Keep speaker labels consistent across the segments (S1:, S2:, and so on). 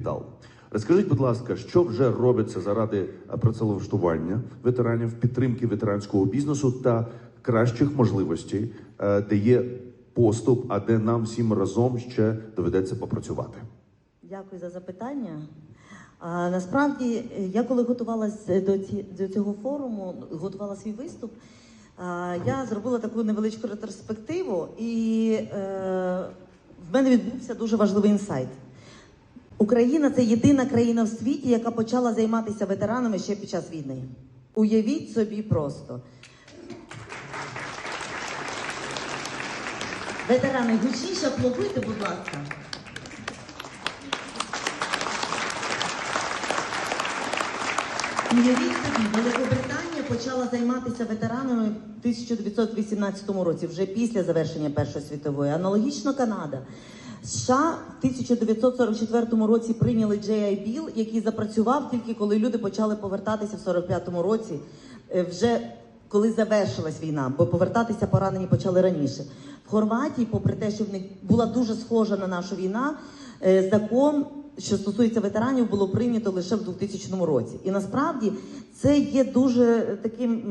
S1: Дал. Розкажіть, будь ласка, що вже робиться заради е, працевлаштування ветеранів, підтримки ветеранського бізнесу та кращих можливостей, е, де є поступ, а де нам всім разом ще доведеться попрацювати?
S2: Дякую за запитання. А, насправді, е, я коли готувалася до, ці, до цього форуму, готувала свій виступ, а, я зробила таку невеличку ретроспективу, і е, в мене відбувся дуже важливий інсайт. Україна це єдина країна в світі, яка почала займатися ветеранами ще під час війни. Уявіть собі просто. Ветерани, гучніше аплодуйте, будь ласка. Уявіть собі, Великобританія почала займатися ветеранами в 1918 році, вже після завершення Першої світової. Аналогічно Канада. США в 1944 році прийняли J.I. Bill, який запрацював тільки коли люди почали повертатися в 45-му році, е, вже коли завершилась війна, бо повертатися поранені почали раніше. В Хорватії, попри те, що в них була дуже схожа на нашу війна, е, закон що стосується ветеранів, було прийнято лише в 2000 році. І насправді це є дуже таким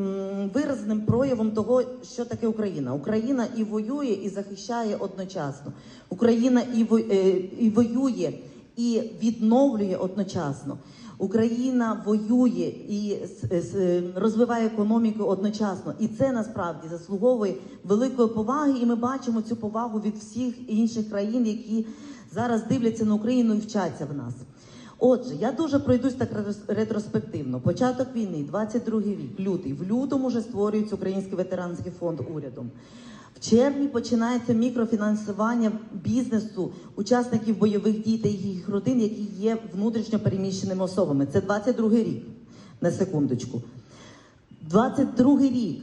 S2: виразним проявом того, що таке Україна. Україна і воює, і захищає одночасно. Україна і, е, воює, і відновлює одночасно. Україна воює і розвиває економіку одночасно, і це насправді заслуговує великої поваги. І ми бачимо цю повагу від всіх інших країн, які зараз дивляться на Україну і вчаться в нас. Отже, я дуже пройдусь так ретрос- ретроспективно. Початок війни, 22 рік, лютий. В лютому вже створюється Український ветеранський фонд урядом. В червні починається мікрофінансування бізнесу учасників бойових дій та їх родин, які є внутрішньо переміщеними особами. Це 22 рік. На секундочку. 22 рік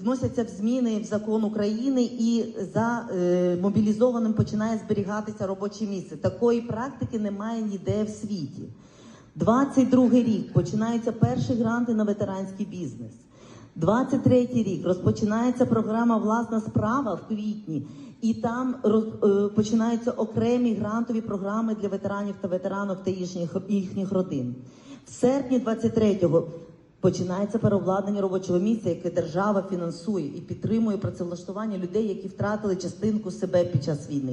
S2: вносяться в зміни в закон України і за е, мобілізованим починає зберігатися робоче місце. Такої практики немає ніде в світі. 22 рік починаються перші гранти на ветеранський бізнес. 23 рік розпочинається програма Власна справа в квітні, і там роз- е, починаються окремі грантові програми для ветеранів та ветеранок та їхніх, їхніх родин. В серпні 23-го починається переобладнання робочого місця, яке держава фінансує і підтримує працевлаштування людей, які втратили частинку себе під час війни.